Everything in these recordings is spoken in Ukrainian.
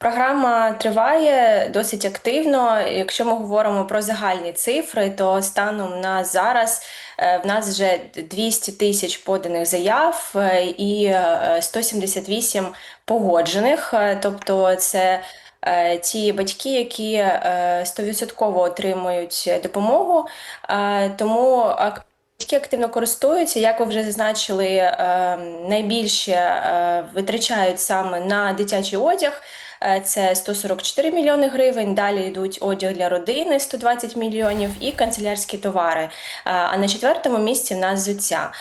Програма триває досить активно. Якщо ми говоримо про загальні цифри, то станом на зараз е, в нас вже 200 тисяч поданих заяв е, і е, 178 погоджених. Е, Тобто, це ті батьки, які е, 100% отримують допомогу. Тому Батьки активно користуються, як ви вже зазначили, е, найбільше е, витрачають саме на дитячий одяг. Е, Це 144 мільйони гривень. Далі йдуть одяг для родини 120 мільйонів і канцелярські товари. А на четвертому місці в нас взуття.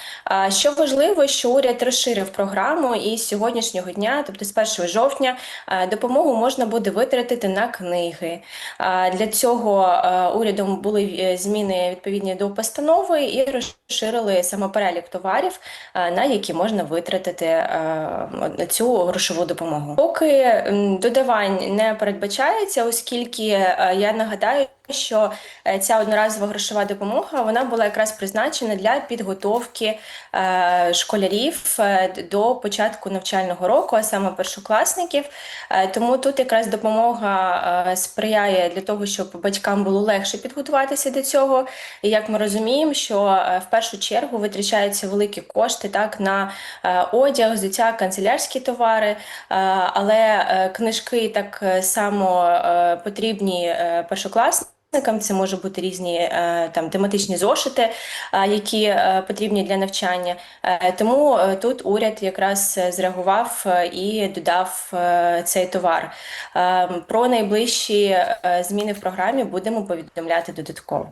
Що важливо, що уряд розширив програму, і з сьогоднішнього дня, тобто з 1 жовтня, допомогу можна буде витратити на книги. Для цього урядом були зміни відповідні до постанови і розширили саме перелік товарів, е, на які можна витратити е, цю грошову допомогу. Поки додавань не передбачається, оскільки е, я нагадаю. Що е, ця одноразова грошова допомога вона була якраз призначена для підготовки е, школярів е, до початку навчального року, а саме першокласників. Тому тут якраз допомога сприяє для того, щоб батькам було легше підготуватися до цього. І як ми розуміємо, що в першу чергу витрачаються великі кошти так на одяг, взуття, канцелярські товари, але книжки так само потрібні першокласникам. Це може бути різні е, там тематичні зошити, е, які е, потрібні для навчання. Тому тут уряд якраз зреагував і додав цей товар. Е, Про найближчі зміни в програмі будемо повідомляти додатково.